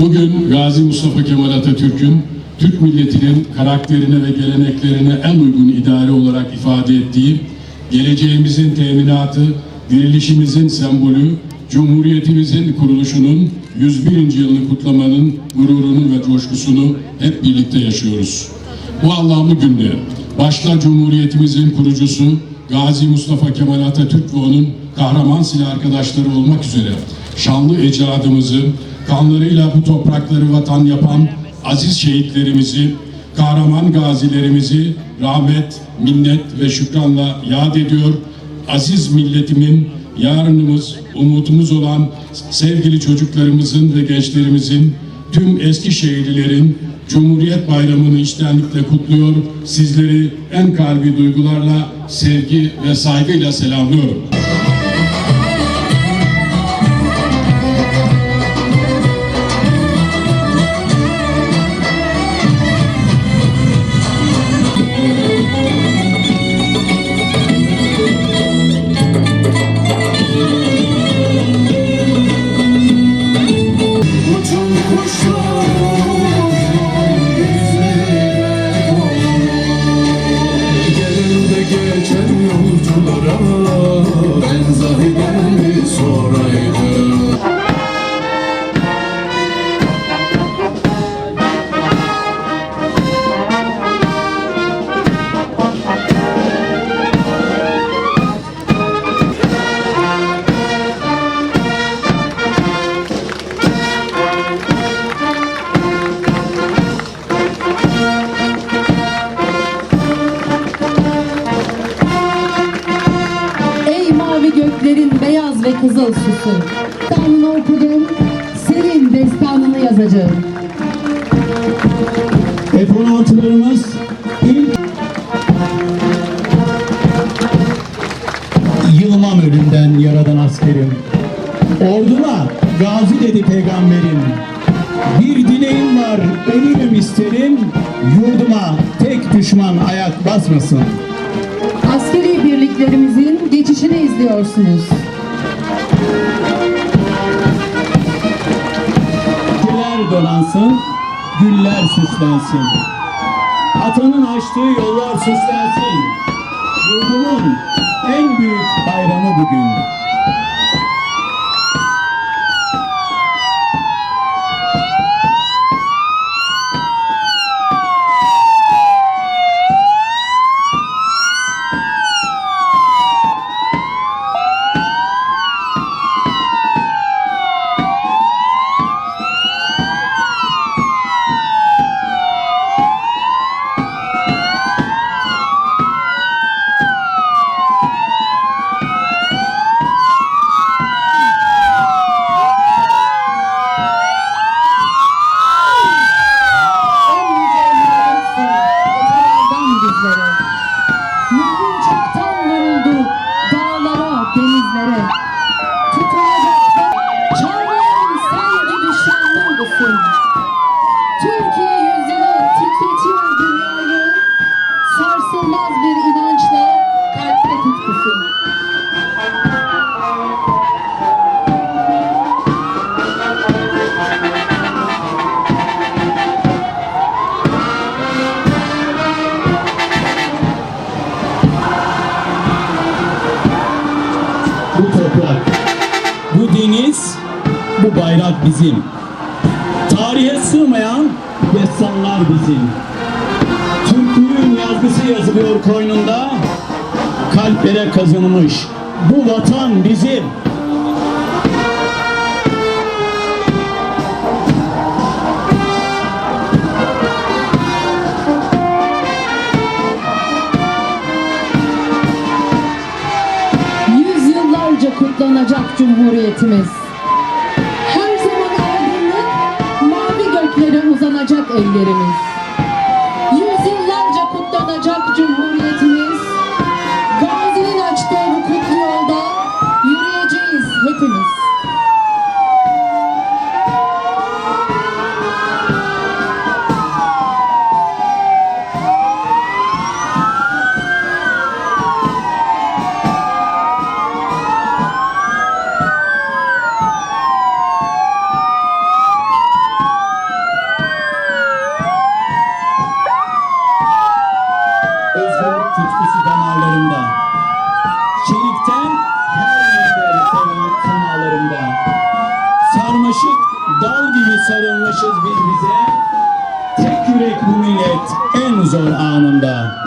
Bugün Gazi Mustafa Kemal Atatürk'ün Türk milletinin karakterine ve geleneklerine en uygun idare olarak ifade ettiği, geleceğimizin teminatı, dirilişimizin sembolü, Cumhuriyetimizin kuruluşunun 101. yılını kutlamanın gururunu ve coşkusunu hep birlikte yaşıyoruz. Bu anlamlı günde başta Cumhuriyetimizin kurucusu Gazi Mustafa Kemal Atatürk ve onun kahraman silah arkadaşları olmak üzere şanlı ecdadımızı, kanlarıyla bu toprakları vatan yapan aziz şehitlerimizi, kahraman gazilerimizi rahmet, minnet ve şükranla yad ediyor. Aziz milletimin yarınımız, umudumuz olan sevgili çocuklarımızın ve gençlerimizin, tüm eski şehirlilerin Cumhuriyet Bayramı'nı içtenlikle kutluyor. Sizleri en kalbi duygularla, sevgi ve saygıyla selamlıyorum. 我怎么说？Süsü. Destanını okudum, senin destanını yazacağım. F-16'larımız ilk Yılmam ölümden yaradan askerim. Orduma gazi dedi peygamberim. Bir dileğim var, ölürüm isterim. Yurduma tek düşman ayak basmasın. Askeri birliklerimizin geçişini izliyorsunuz. Donansın, güller süslensin. Atanın açtığı yollar süslensin. Yurdumun en büyük bayramı bugün. Bayrak bizim. Tarihe sığmayan destanlar bizim. Türklüğün yazgısı yazılıyor koynunda, kalplere kazınmış. Bu vatan bizim. Kutlanacak Cumhuriyetimiz. Uzanacak ellerimiz. semalarında Çelikten her yerde sema Sarmaşık dal gibi sarılmışız biz bize. Tek yürek bu millet en zor anında.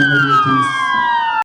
Yüzyıllarca kutlanacak Cumhuriyetimiz.